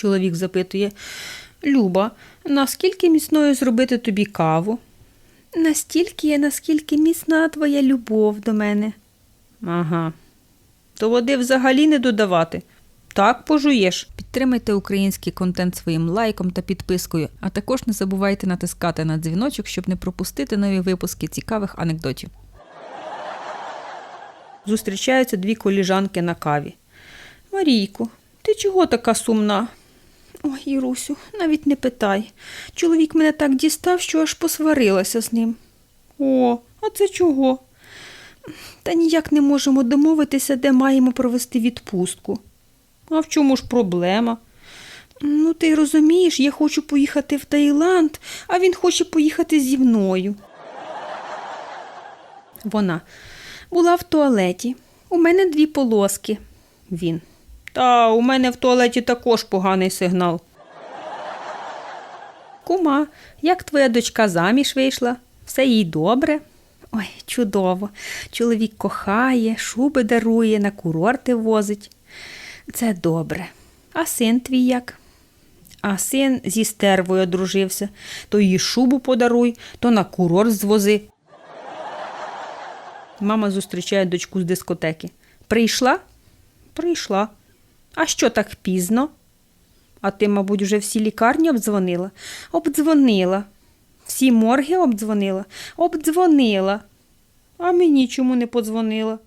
Чоловік запитує. Люба, наскільки міцною зробити тобі каву? Настільки, наскільки міцна твоя любов до мене. Ага. То води взагалі не додавати. Так пожуєш. Підтримайте український контент своїм лайком та підпискою, а також не забувайте натискати на дзвіночок, щоб не пропустити нові випуски цікавих анекдотів. Зустрічаються дві коліжанки на каві. Марійко, ти чого така сумна? Ой, Ірусю, навіть не питай. Чоловік мене так дістав, що аж посварилася з ним. О, а це чого? Та ніяк не можемо домовитися, де маємо провести відпустку. А в чому ж проблема? Ну, ти розумієш, я хочу поїхати в Таїланд, а він хоче поїхати зі мною. Вона була в туалеті. У мене дві полоски. Він. Та у мене в туалеті також поганий сигнал. Кума, як твоя дочка заміж вийшла? Все їй добре? Ой, чудово. Чоловік кохає, шуби дарує, на курорти возить. Це добре. А син твій як? А син зі стервою одружився. То їй шубу подаруй, то на курорт звози. Мама зустрічає дочку з дискотеки. Прийшла? Прийшла. А що так пізно? А ти, мабуть, вже всі лікарні обдзвонила? Обдзвонила. Всі морги обдзвонила? Обдзвонила. А мені чому не подзвонила?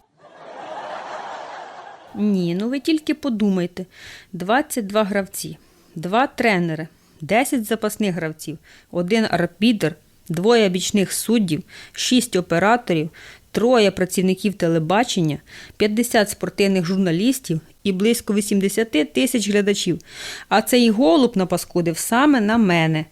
Ні, ну ви тільки подумайте. 22 гравці, два тренери, 10 запасних гравців, один арбітр, двоє бічних суддів, 6 операторів, троє працівників телебачення, 50 спортивних журналістів і близько 80 тисяч глядачів. А цей голуб напаскудив саме на мене.